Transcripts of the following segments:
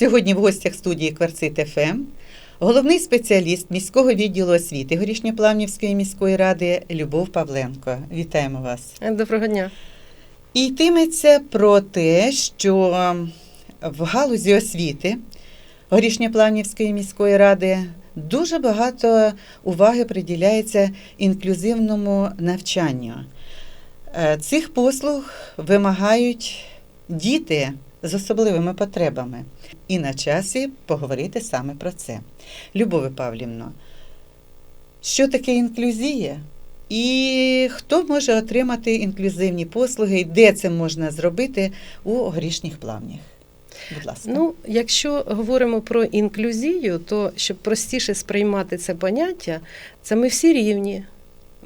Сьогодні в гостях студії Кварцит ФМ головний спеціаліст міського відділу освіти Горішньоплавнівської міської ради Любов Павленко. Вітаємо вас. Доброго дня. І йтиметься про те, що в галузі освіти Горішньоплавнівської міської ради дуже багато уваги приділяється інклюзивному навчанню. Е, Цих послуг вимагають діти з особливими потребами. І на часі поговорити саме про це. Любове Павлівно, що таке інклюзія? І хто може отримати інклюзивні послуги, і де це можна зробити у горішніх плавнях? Будь ласка. Ну, якщо говоримо про інклюзію, то щоб простіше сприймати це поняття, це ми всі рівні.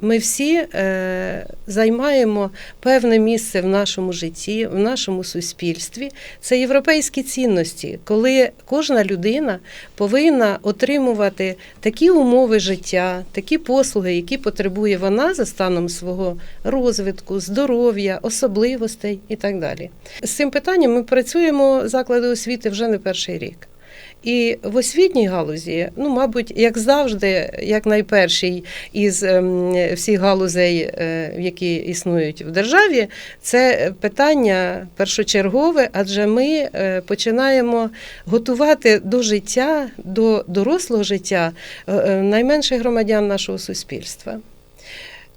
Ми всі е, займаємо певне місце в нашому житті, в нашому суспільстві. Це європейські цінності, коли кожна людина повинна отримувати такі умови життя, такі послуги, які потребує вона за станом свого розвитку, здоров'я, особливостей і так далі. З цим питанням ми працюємо заклади освіти вже не перший рік. І в освітній галузі, ну, мабуть, як завжди, як найперший із ем, всіх галузей, е, які існують в державі, це питання першочергове, адже ми е, починаємо готувати до життя, до дорослого життя е, найменших громадян нашого суспільства.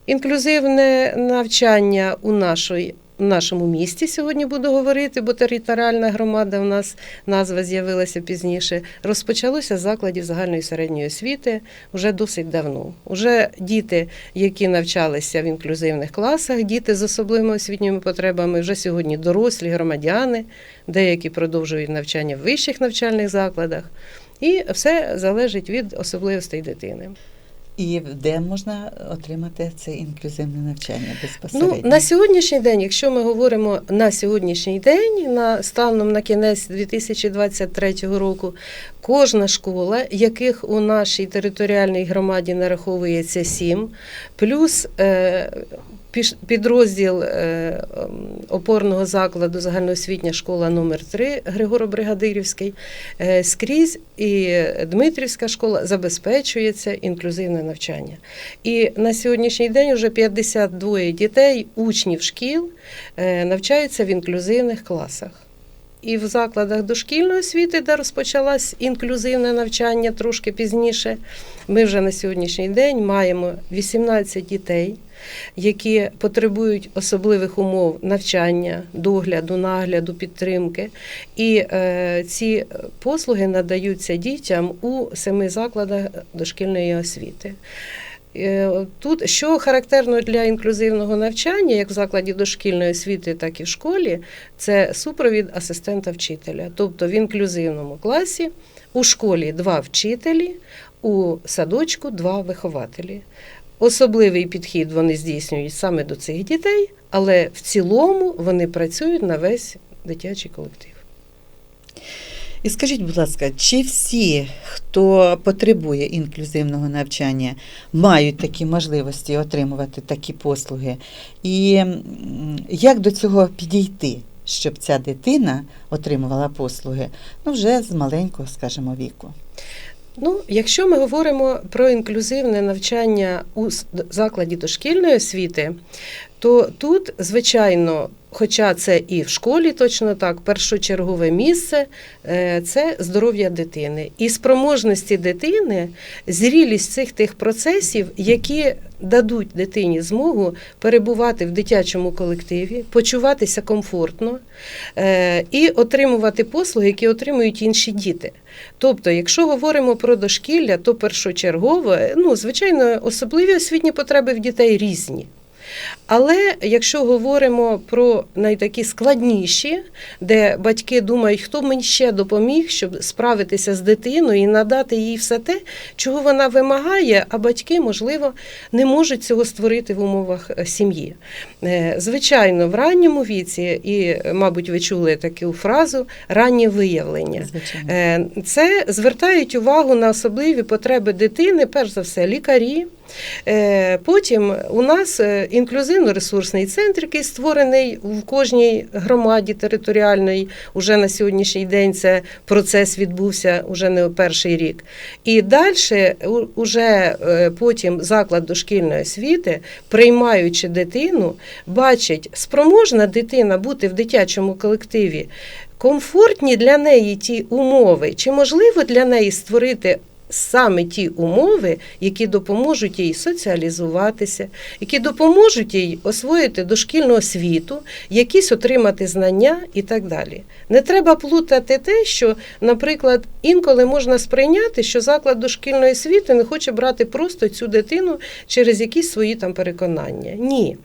Інклюзивне навчання у нашої в нашому місті сьогодні буду говорити, бо територіальна громада в нас назва з'явилася пізніше. Розпочалося з закладів загальної середньої освіти вже досить давно. Уже діти, які навчалися в інклюзивних класах, діти з особливими освітніми потребами, вже сьогодні дорослі громадяни, деякі продовжують навчання в вищих навчальних закладах. І все залежить від особливостей дитини. І де можна отримати це інклюзивне навчання безпосередньо? Ну, на сьогоднішній день, якщо ми говоримо на сьогоднішній день, на станом на кінець 2023 року, кожна школа, яких у нашій територіальній громаді нараховується сім, плюс е, підрозділ е, ем, опорного закладу загальноосвітня школа номер 3 Григоро-Бригадирівський, е, скрізь і Дмитрівська школа забезпечується інклюзивне навчання. І на сьогоднішній день вже 52 дітей, учнів шкіл, е, навчаються в інклюзивних класах. І в закладах дошкільної освіти, де розпочалось інклюзивне навчання трошки пізніше, ми вже на сьогоднішній день маємо 18 дітей, які потребують особливих умов навчання, догляду, нагляду, підтримки. І е, ці послуги надаються дітям у семи закладах дошкільної освіти. Е, Тут що характерно для інклюзивного навчання, як в закладі дошкільної освіти, так і в школі, це супровід асистента вчителя. Тобто в інклюзивному класі у школі два вчителі, у садочку два вихователі. Особливий підхід вони здійснюють саме до цих дітей, але в цілому вони працюють на весь дитячий колектив. І скажіть, будь ласка, чи всі, хто потребує інклюзивного навчання, мають такі можливості отримувати такі послуги? І як до цього підійти, щоб ця дитина отримувала послуги ну, вже з маленького, скажімо, віку? Ну, якщо ми говоримо про інклюзивне навчання у закладі дошкільної освіти, то тут, звичайно, хоча це і в школі точно так, першочергове місце е, це здоров'я дитини і спроможності дитини, зрілість цих тих процесів, які дадуть дитині змогу перебувати в дитячому колективі, почуватися комфортно е, і отримувати послуги, які отримують інші діти. Тобто, якщо говоримо про дошкілля, то першочергово, ну, звичайно, особливі освітні потреби в дітей різні. Але якщо говоримо про найтакі складніші, де батьки думають, хто мені ще допоміг, щоб справитися з дитиною і надати їй все те, чого вона вимагає, а батьки, можливо, не можуть цього створити в умовах е, сім'ї. Е, Звичайно, в ранньому віці, і, мабуть, ви чули таку фразу раннє виявлення. Звичайно. Е, Це звертають увагу на особливі потреби дитини, перш за все, лікарі, Е, Потім у нас е, інклюзивно-ресурсний центр, який створений в кожній громаді територіальної. Уже на сьогоднішній день це процес відбувся уже не перший рік. І далі уже е, потім заклад дошкільної освіти, приймаючи дитину, бачить, спроможна дитина бути в дитячому колективі. Комфортні для неї ті умови, чи можливо для неї створити саме ті умови, які допоможуть їй соціалізуватися, які допоможуть їй освоїти дошкільну освіту, якісь отримати знання і так далі. Не треба плутати те, що, наприклад, інколи можна сприйняти, що заклад дошкільної освіти не хоче брати просто цю дитину через якісь свої там переконання. Ні.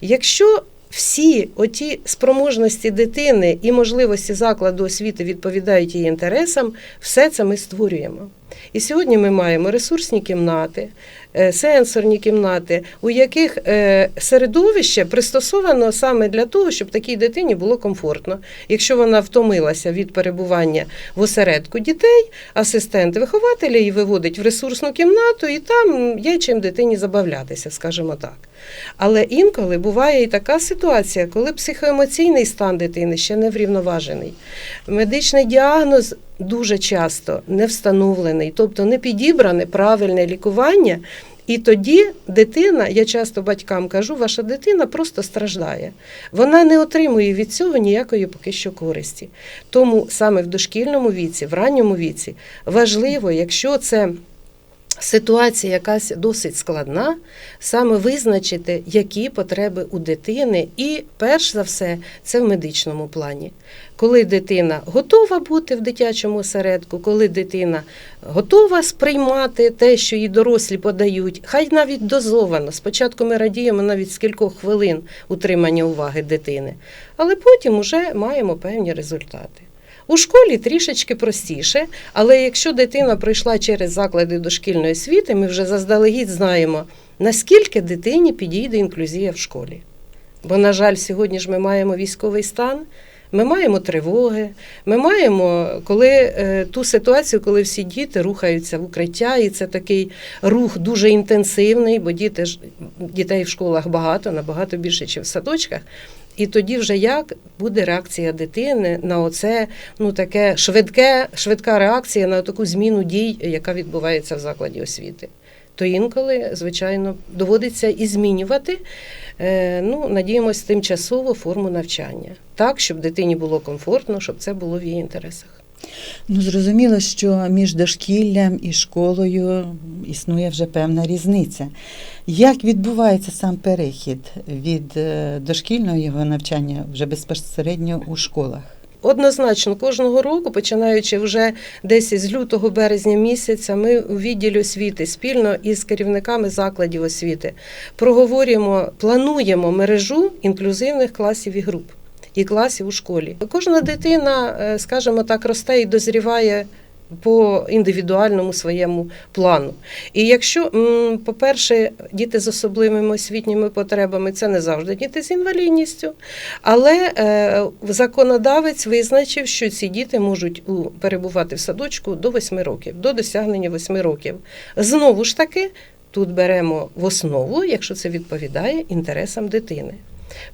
Якщо всі оті спроможності дитини і можливості закладу освіти відповідають її інтересам, все це ми створюємо. І сьогодні ми маємо ресурсні кімнати, е, сенсорні кімнати, у яких е, середовище пристосовано саме для того, щоб такій дитині було комфортно. Якщо вона втомилася від перебування в осередку дітей, асистент вихователя її виводить в ресурсну кімнату, і там є чим дитині забавлятися, скажімо так. Але інколи буває і така ситуація, коли психоемоційний стан дитини ще не врівноважений. Медичний діагноз дуже часто не встановлений, тобто не підібране правильне лікування. І тоді дитина, я часто батькам кажу, ваша дитина просто страждає. Вона не отримує від цього ніякої поки що користі. Тому саме в дошкільному віці, в ранньому віці важливо, якщо це ситуація якась досить складна, саме визначити, які потреби у дитини, і перш за все, це в медичному плані. Коли дитина готова бути в дитячому осередку, коли дитина готова сприймати те, що їй дорослі подають, хай навіть дозовано. Спочатку ми радіємо навіть з кількох хвилин утримання уваги дитини, але потім вже маємо певні результати. У школі трішечки простіше, але якщо дитина пройшла через заклади дошкільної освіти, ми вже заздалегідь знаємо, наскільки дитині підійде інклюзія в школі. Бо, на жаль, сьогодні ж ми маємо військовий стан, ми маємо тривоги, ми маємо коли е, ту ситуацію, коли всі діти рухаються в укриття, і це такий рух дуже інтенсивний, бо діти дітей в школах багато, набагато більше, ніж в садочках. І тоді вже як буде реакція дитини на оце ну таке швидке, швидка реакція на таку зміну дій, яка відбувається в закладі освіти. То інколи, звичайно, доводиться і змінювати. Е, Ну, надіємось, тимчасову форму навчання, так, щоб дитині було комфортно, щоб це було в її інтересах. Ну, зрозуміло, що між дошкіллям і школою існує вже певна різниця. Як відбувається сам перехід від е, дошкільного його навчання вже безпосередньо у школах? Однозначно, кожного року, починаючи вже десь з лютого березня місяця, ми у відділі освіти спільно із керівниками закладів освіти проговорюємо, плануємо мережу інклюзивних класів і груп і класів у школі. Кожна дитина, е, скажімо так, росте і дозріває. По індивідуальному своєму плану. І якщо, по-перше, діти з особливими освітніми потребами це не завжди діти з інвалідністю, але е, законодавець визначив, що ці діти можуть перебувати в садочку до 8 років, до досягнення 8 років. Знову ж таки, тут беремо в основу, якщо це відповідає інтересам дитини.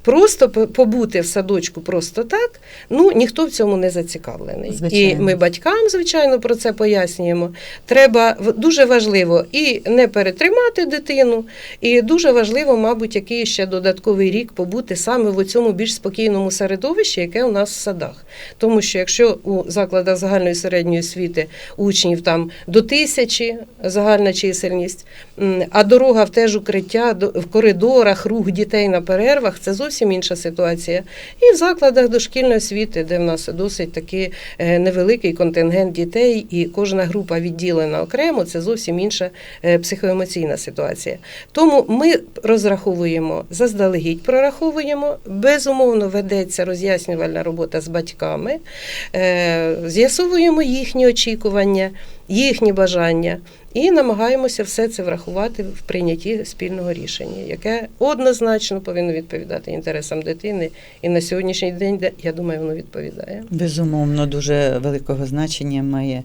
Просто побути в садочку просто так, ну ніхто в цьому не зацікавлений. І ми батькам, звичайно, про це пояснюємо. Треба дуже важливо і не перетримати дитину, і дуже важливо, мабуть, який ще додатковий рік побути саме в цьому більш спокійному середовищі, яке у нас в садах. Тому що якщо у закладах загальної середньої освіти учнів там до тисячі загальна чисельність, а дорога в теж укриття в коридорах, рух дітей на перервах це зовсім інша ситуація. І в закладах дошкільної освіти, де в нас досить такий е, невеликий контингент дітей, і кожна група відділена окремо, це зовсім інша е, психоемоційна ситуація. Тому ми розраховуємо заздалегідь, прораховуємо. Безумовно, ведеться роз'яснювальна робота з батьками, е, з'ясовуємо їхні очікування, їхні бажання. І намагаємося все це врахувати в прийнятті спільного рішення, яке однозначно повинно відповідати інтересам дитини. І на сьогоднішній день, де- я думаю, воно відповідає. Безумовно, дуже великого значення має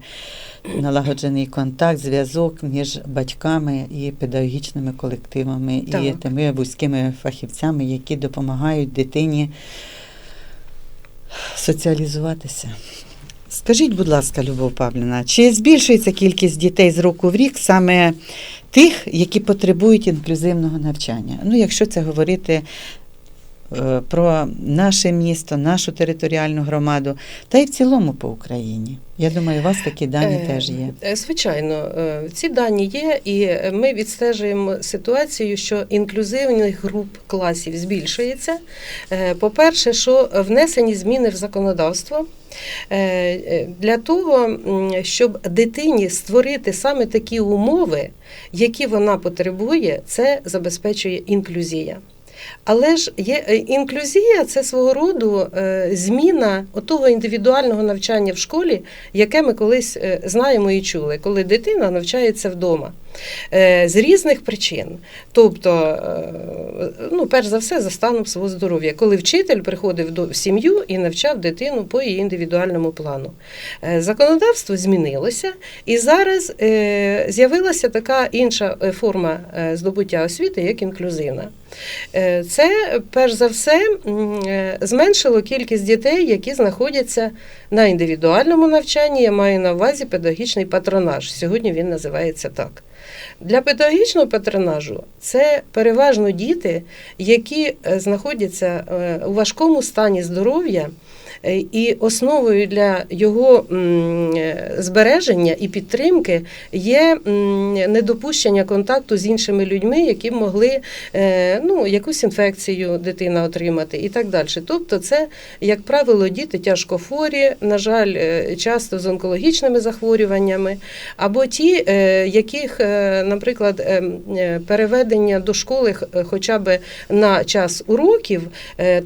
налагоджений контакт, зв'язок між батьками і педагогічними колективами, і тими вузькими фахівцями, які допомагають дитині соціалізуватися. Скажіть, будь ласка, Любов Павлівна, чи збільшується кількість дітей з року в рік саме тих, які потребують інклюзивного навчання? Ну, якщо це говорити про наше місто, нашу територіальну громаду, та й в цілому по Україні. Я думаю, у вас такі дані Е, теж є. е, Звичайно, е, ці дані є, і ми відстежуємо ситуацію, що інклюзивних груп класів збільшується. Е, По-перше, що внесені зміни в законодавство. е, е, Для того, щоб дитині створити саме такі умови, які вона потребує, це забезпечує інклюзія. Але ж є е, інклюзія це свого роду е, зміна того індивідуального навчання в школі, яке ми колись е, знаємо і чули, коли дитина навчається вдома з різних причин. Тобто, е, ну, перш за все, за станом свого здоров'я, коли вчитель приходив до сім'ю і навчав дитину по її індивідуальному плану. Е, Законодавство змінилося, і зараз е, з'явилася така інша е, форма е, здобуття освіти, як інклюзивна. Е, Це перш за все е, зменшило кількість дітей, які знаходяться на індивідуальному навчанні. Я маю на увазі педагогічний патронаж. Сьогодні він називається так. Для педагогічного патронажу це переважно діти, які е, знаходяться е, у важкому стані здоров'я. Е, І основою для його збереження і підтримки є недопущення контакту з іншими людьми, які могли е, ну, якусь інфекцію дитина отримати і так далі. Тобто, це, як правило, діти тяжкохворі, на жаль, е, часто з онкологічними захворюваннями, або ті, яких, наприклад, переведення до школи хоча б на час уроків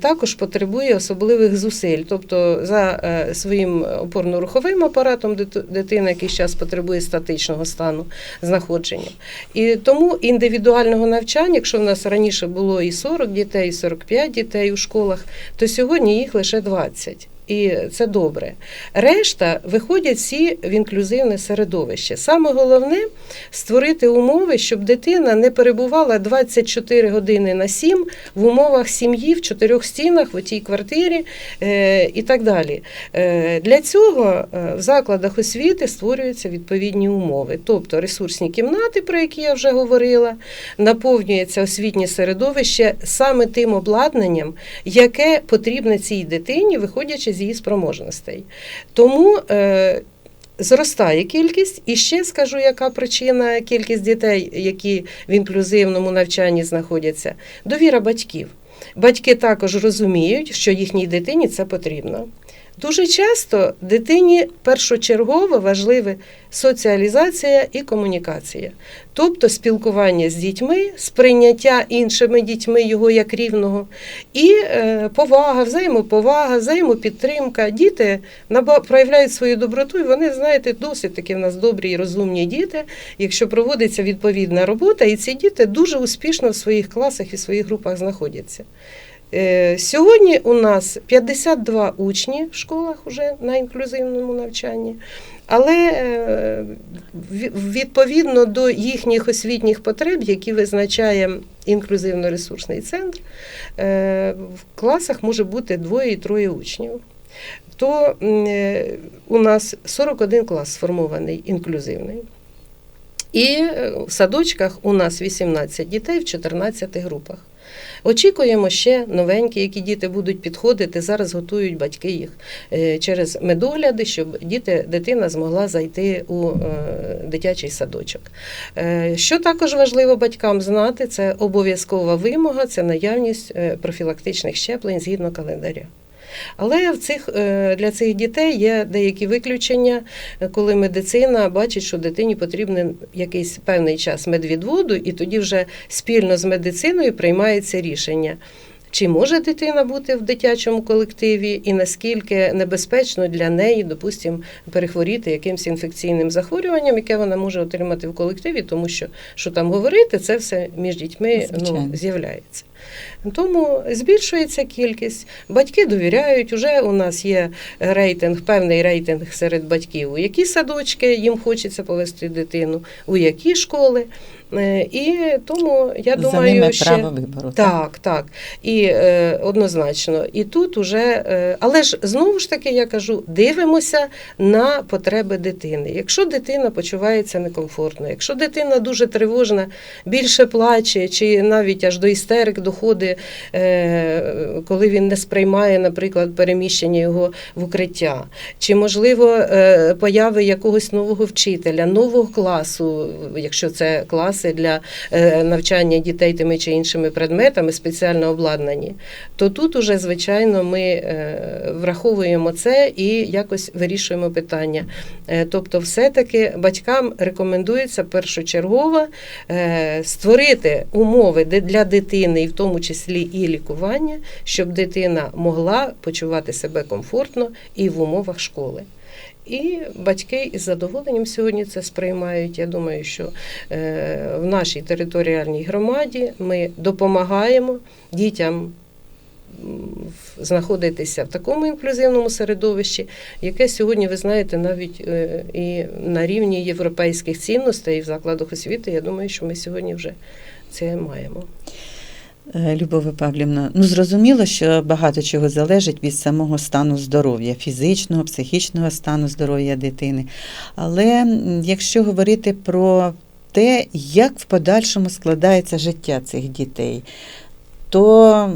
також потребує особливих зусиль. Тобто, за е, своїм опорно-руховим апаратом дит- дитина якийсь час потребує статичного стану знаходження. І тому індивідуального навчання, якщо в нас раніше було і 40 дітей, і 45 дітей у школах, то сьогодні їх лише 20. І це добре. Решта виходять всі в інклюзивне середовище. Саме головне створити умови, щоб дитина не перебувала 24 години на 7 в умовах сім'ї в чотирьох стінах в цій квартирі е, і так далі. Е, Для цього е, в закладах освіти створюються відповідні умови, тобто ресурсні кімнати, про які я вже говорила, наповнюється освітнє середовище саме тим обладнанням, яке потрібне цій дитині, виходячи з її спроможностей. Тому е, Зростає кількість, і ще скажу, яка причина кількість дітей, які в інклюзивному навчанні знаходяться. Довіра батьків. Батьки також розуміють, що їхній дитині це потрібно. Дуже часто дитині першочергово важливе соціалізація і комунікація, тобто спілкування з дітьми, сприйняття іншими дітьми його як рівного, і е, повага, взаємоповага, взаємопідтримка. Діти проявляють свою доброту, і вони, знаєте, досить таки в нас добрі і розумні діти, якщо проводиться відповідна робота, і ці діти дуже успішно в своїх класах і своїх групах знаходяться. Е, Сьогодні у нас 52 учні в школах вже на інклюзивному навчанні, але е, відповідно до їхніх освітніх потреб, які визначає інклюзивно-ресурсний центр, е, в класах може бути двоє і троє учнів. То у нас 41 клас сформований інклюзивний. І в садочках у нас 18 дітей в 14 групах. Очікуємо ще новенькі, які діти будуть підходити. Зараз готують батьки їх е, через медогляди, щоб діти, дитина змогла зайти у е, дитячий садочок. Е, Що також важливо батькам знати, це обов'язкова вимога, це наявність профілактичних щеплень згідно календаря. Але в цих, е, для цих дітей є деякі виключення, е, коли медицина бачить, що дитині потрібен якийсь певний час медвідводу, і тоді вже спільно з медициною приймається рішення. чи може дитина бути в дитячому колективі, і наскільки небезпечно для неї, допустимо, перехворіти якимось інфекційним захворюванням, яке вона може отримати в колективі, тому що що там говорити, це все між дітьми Звичайно. ну, з'являється. Тому збільшується кількість. Батьки довіряють. Уже у нас є рейтинг, певний рейтинг серед батьків, у які садочки їм хочеться повести дитину, у які школи. Е, І тому я За думаю, ними ще право вибору. так, так. І е, однозначно. І тут уже, е, але ж знову ж таки я кажу, дивимося на потреби дитини. Якщо дитина почувається некомфортно, якщо дитина дуже тривожна, більше плаче, чи навіть аж до істерик доходить, е, коли він не сприймає, наприклад, переміщення його в укриття, чи можливо е, появи якогось нового вчителя, нового класу, якщо це класи для е, навчання дітей тими чи іншими предметами спеціально обладнані, то тут уже, звичайно, ми враховуємо це і якось вирішуємо питання. Тобто, все-таки батькам рекомендується першочергово створити умови для дитини, і в тому числі і лікування, щоб дитина могла почувати себе комфортно і в умовах школи. І батьки із задоволенням сьогодні це сприймають. Я думаю, що е, в нашій територіальній громаді ми допомагаємо дітям знаходитися в такому інклюзивному середовищі, яке сьогодні, ви знаєте, навіть е, і на рівні європейських цінностей в закладах освіти. Я думаю, що ми сьогодні вже це маємо. Е, Любове Павлівна, ну зрозуміло, що багато чого залежить від самого стану здоров'я, фізичного, психічного стану здоров'я дитини. Але якщо говорити про те, як в подальшому складається життя цих дітей, то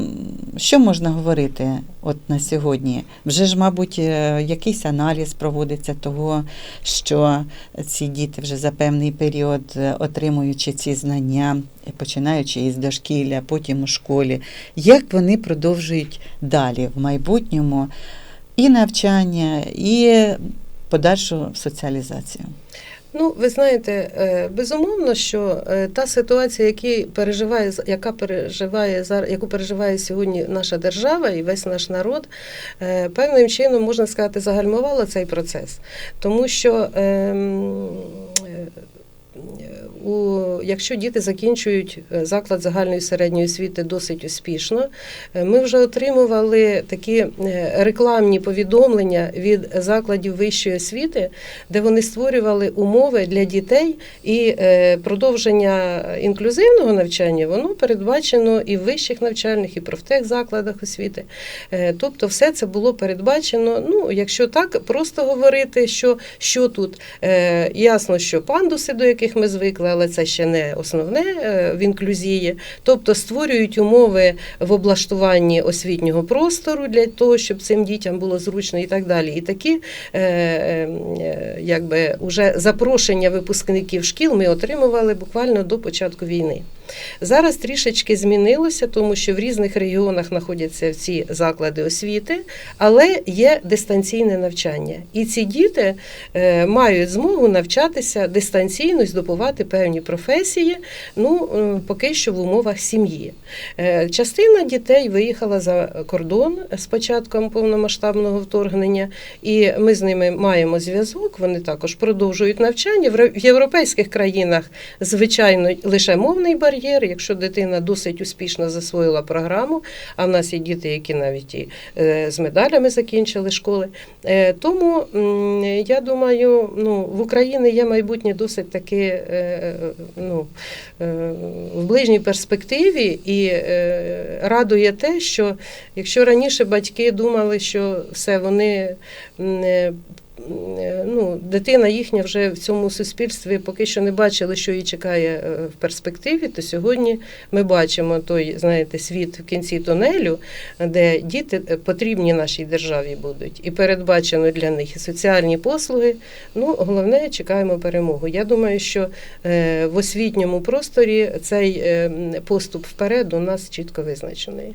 що можна говорити от на сьогодні? Вже ж, мабуть, е, якийсь аналіз проводиться того, що ці діти вже за певний період, е, отримуючи ці знання, починаючи із дошкілля, потім у школі, як вони продовжують далі в майбутньому і навчання, і подальшу соціалізацію. Ну, ви знаєте, е, безумовно, що е, та ситуація, які переживає, яка переживає зараз, яку переживає сьогодні наша держава і весь наш народ, е, певним чином можна сказати, загальмувала цей процес, тому що. У, якщо діти закінчують е, заклад загальної середньої освіти досить успішно, е, ми вже отримували такі е, рекламні повідомлення від закладів вищої освіти, де вони створювали умови для дітей і продовження інклюзивного навчання воно передбачено і в вищих навчальних, і профтехзакладах освіти. Тобто, все це було передбачено. Ну, якщо так просто говорити, що, що тут ясно, що пандуси, до яких ми звикли, але це ще не основне е, в інклюзії. Тобто створюють умови в облаштуванні освітнього простору для того, щоб цим дітям було зручно і так далі. І такі е, е, якби уже запрошення випускників шкіл ми отримували буквально до початку війни. Зараз трішечки змінилося, тому що в різних регіонах знаходяться ці заклади освіти, але є дистанційне навчання. І ці діти е, мають змогу навчатися дистанційно здобувати певні професії, ну е, поки що в умовах сім'ї. Е, Частина дітей виїхала за кордон з початком повномасштабного вторгнення, і ми з ними маємо зв'язок. Вони також продовжують навчання. В європейських країнах, звичайно, лише мовний бар'єр. Якщо дитина досить успішно засвоїла програму, а в нас є діти, які навіть і е, з медалями закінчили школи. Е, Тому я думаю, ну в Україні є майбутнє досить таки е, ну, е, в ближній перспективі, і радує те, що якщо раніше батьки думали, що все вони. Ну, дитина їхня вже в цьому суспільстві поки що не бачили, що її чекає е, в перспективі. То сьогодні ми бачимо той, знаєте, світ в кінці тунелю, де діти е, потрібні нашій державі будуть, і передбачено для них соціальні послуги. Ну, головне, чекаємо перемогу. Я думаю, що е, в освітньому просторі цей поступ вперед у нас чітко визначений.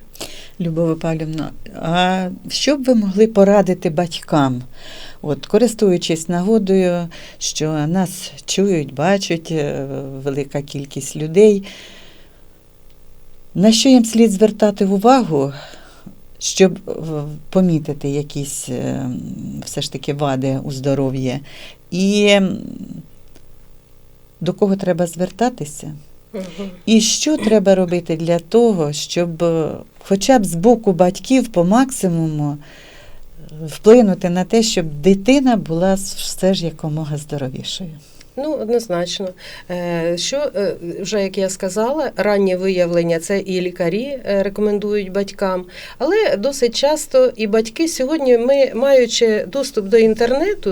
Любове Павлівна, а що б ви могли порадити батькам? От, користуючись нагодою, що нас чують, бачать е, велика кількість людей. На що їм слід звертати увагу, щоб помітити якісь е, все ж таки вади у здоров'ї? І до кого треба звертатися? І що треба робити для того, щоб е, хоча б з боку батьків по максимуму е, вплинути на те, щоб дитина була все ж якомога здоровішою? Ну, однозначно. Е, Що е, вже як я сказала, раннє виявлення це і лікарі е, рекомендують батькам, але досить часто і батьки сьогодні, ми маючи доступ до інтернету,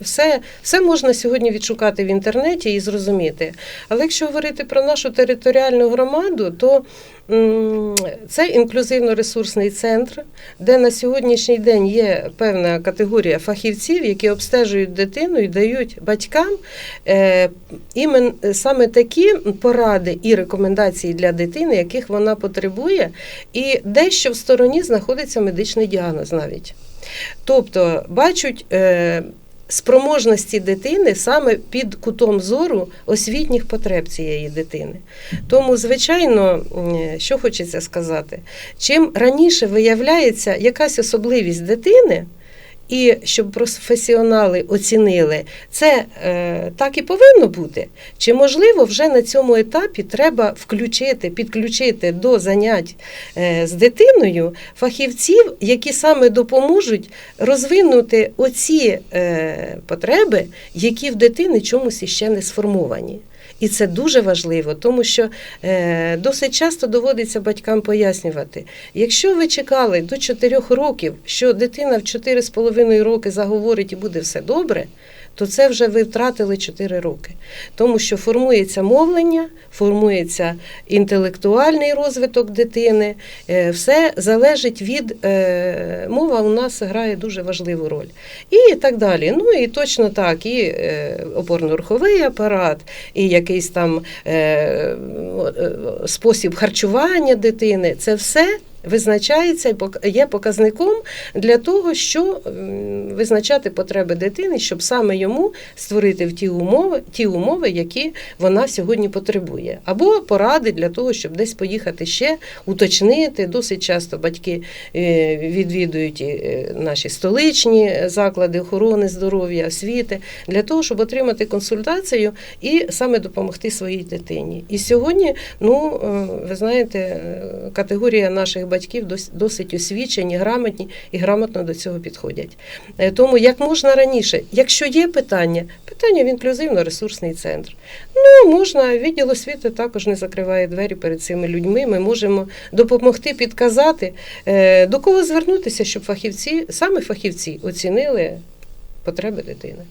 все, все можна сьогодні відшукати в інтернеті і зрозуміти. Але якщо говорити про нашу територіальну громаду, то це інклюзивно-ресурсний центр, де на сьогоднішній день є певна категорія фахівців, які обстежують дитину і дають батькам е, імен, саме такі поради і рекомендації для дитини, яких вона потребує, і дещо в стороні знаходиться медичний діагноз навіть. Тобто бачать е, спроможності дитини саме під кутом зору освітніх потреб цієї дитини. Тому, звичайно, що хочеться сказати, чим раніше виявляється якась особливість дитини, і щоб професіонали оцінили, це е, так і повинно бути. Чи можливо вже на цьому етапі треба включити, підключити до занять е, з дитиною фахівців, які саме допоможуть розвинути оці е, потреби, які в дитини чомусь іще не сформовані. І це дуже важливо, тому що е, досить часто доводиться батькам пояснювати, якщо ви чекали до 4 років, що дитина в 4,5 роки заговорить і буде все добре, то це вже ви втратили 4 роки. Тому що формується мовлення, формується інтелектуальний розвиток дитини, е, все залежить від е, мова у нас грає дуже важливу роль. І так далі. Ну і точно так, і е, опорно-руховий апарат, і якийсь там спосіб харчування дитини. Це все визначається і є показником для того, що визначати потреби дитини, щоб саме йому створити в ті умови, ті умови, які вона сьогодні потребує, або поради для того, щоб десь поїхати ще уточнити. Досить часто батьки е, відвідують е, наші столичні заклади охорони здоров'я, освіти для того, щоб отримати консультацію і саме допомогти своїй дитині. І сьогодні, ну е, ви знаєте, категорія наших батьків дос- досить освічені, грамотні і грамотно до цього підходять. Е, Тому як можна раніше, якщо є питання, питання в інклюзивно-ресурсний центр. Ну, можна, відділ освіти також не закриває двері перед цими людьми. Ми можемо допомогти підказати, е, до кого звернутися, щоб фахівці, саме фахівці, оцінили потреби дитини.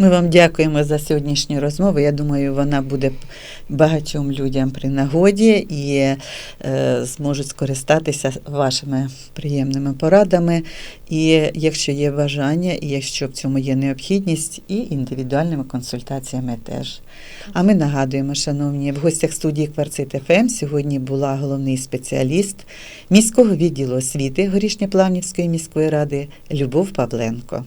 Ми вам дякуємо за сьогоднішню розмову. Я думаю, вона буде багатьом людям при нагоді і е, зможуть скористатися вашими приємними порадами. І якщо є бажання, і якщо в цьому є необхідність, і індивідуальними консультаціями теж. А ми нагадуємо, шановні, в гостях студії Кварцит ФМ сьогодні була головний спеціаліст міського відділу освіти Горішньоплавнівської міської ради Любов Павленко.